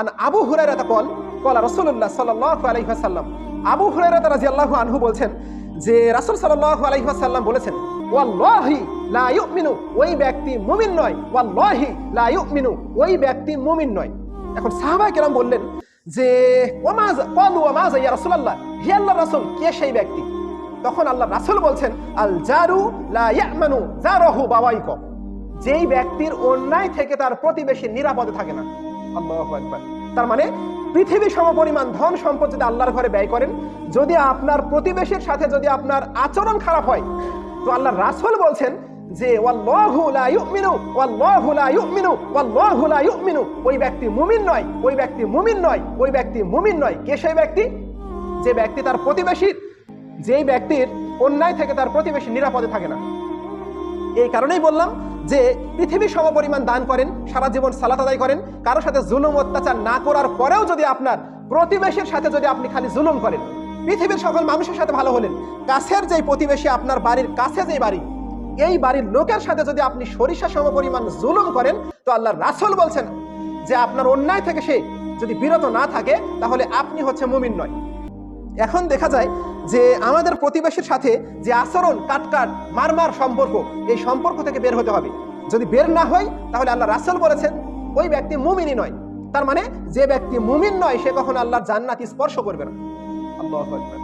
আন Abu Hurairah call, কলা রাসূলুল্লাহ সাল্লাল্লাহু আলাইহি ওয়াসাল্লাম। আবু হুরায়রা রাদিয়াল্লাহু আনহু বলছেন যে রাসূল সাল্লাল্লাহু আলাইহি ওয়াসাল্লাম বলেছেন, ওয়াল্লাহি লা ইউমিনু, ওই ব্যক্তি মুমিন নয়। ওয়াল্লাহি লা ইউমিনু, ওই ব্যক্তি মুমিন নয়। এখন সাহাবায়ে কেরাম বললেন যে ওমাজ ক্বালু ওমাজ ইয়া রাসূলুল্লাহ, হি আল্লাহর রাসূল, কে সেই ব্যক্তি? তখন আল্লাহ রাসূল বলছেন, আল জারু লা ইয়ামানু জারহু বাওয়াইক, যেই ব্যক্তির অন্যায় থেকে তার প্রতিবেশী নিরাপদে থাকে না। আল্লাহু আকবার। তার মানে পৃথিবী সমপরিমাণ ধন সম্পদ যদি আল্লাহর ঘরে ব্যয় করেন, যদি আপনার প্রতিবেশীর সাথে যদি আপনার আচরণ খারাপ হয়, তো আল্লাহ রাসূল বলছেন যে ওই ব্যক্তি মুমিন নয়, ওই ব্যক্তি মুমিন নয়, ওই ব্যক্তি মুমিন নয়। কে সেই ব্যক্তি? যে ব্যক্তি তার প্রতিবেশীর, যেই ব্যক্তির অন্যায় থেকে তার প্রতিবেশী নিরাপদে থাকে না। এই কারণেই বললাম যে পৃথিবী সমপরিমাণ দান করেন, সারা জীবন সালাত আদায় করেন, কারও সাথে জুলুম অত্যাচার না করার পরেও যদি আপনার প্রতিবেশীর সাথে যদি আপনি খালি জুলুম করেন, পৃথিবীর সকল মানুষের সাথে ভালো হলেন, কাছের যেই প্রতিবেশী আপনার বাড়ির কাছে যেই বাড়ি, এই বাড়ির লোকের সাথে যদি আপনি সরিষা সমপরিমাণ জুলুম করেন, তো আল্লাহ রাসূল বলছেন যে আপনার অন্যায় থেকে সে যদি বিরত না থাকে, তাহলে আপনি হচ্ছে মুমিন নয়। এখন দেখা যায় যে আমাদের প্রতিবেশীর সাথে যে আচরণ, কাটকাট, মারমার সম্পর্ক, এই সম্পর্ক থেকে বের হতে হবে। যদি বের না হয়, তাহলে আল্লাহ রাসেল বলেছেন, ওই ব্যক্তি মুমিনই নয়। তার মানে যে ব্যক্তি মুমিন নয়, সে কখন আল্লাহর জান্নাত স্পর্শ করবে না। আল্লাহ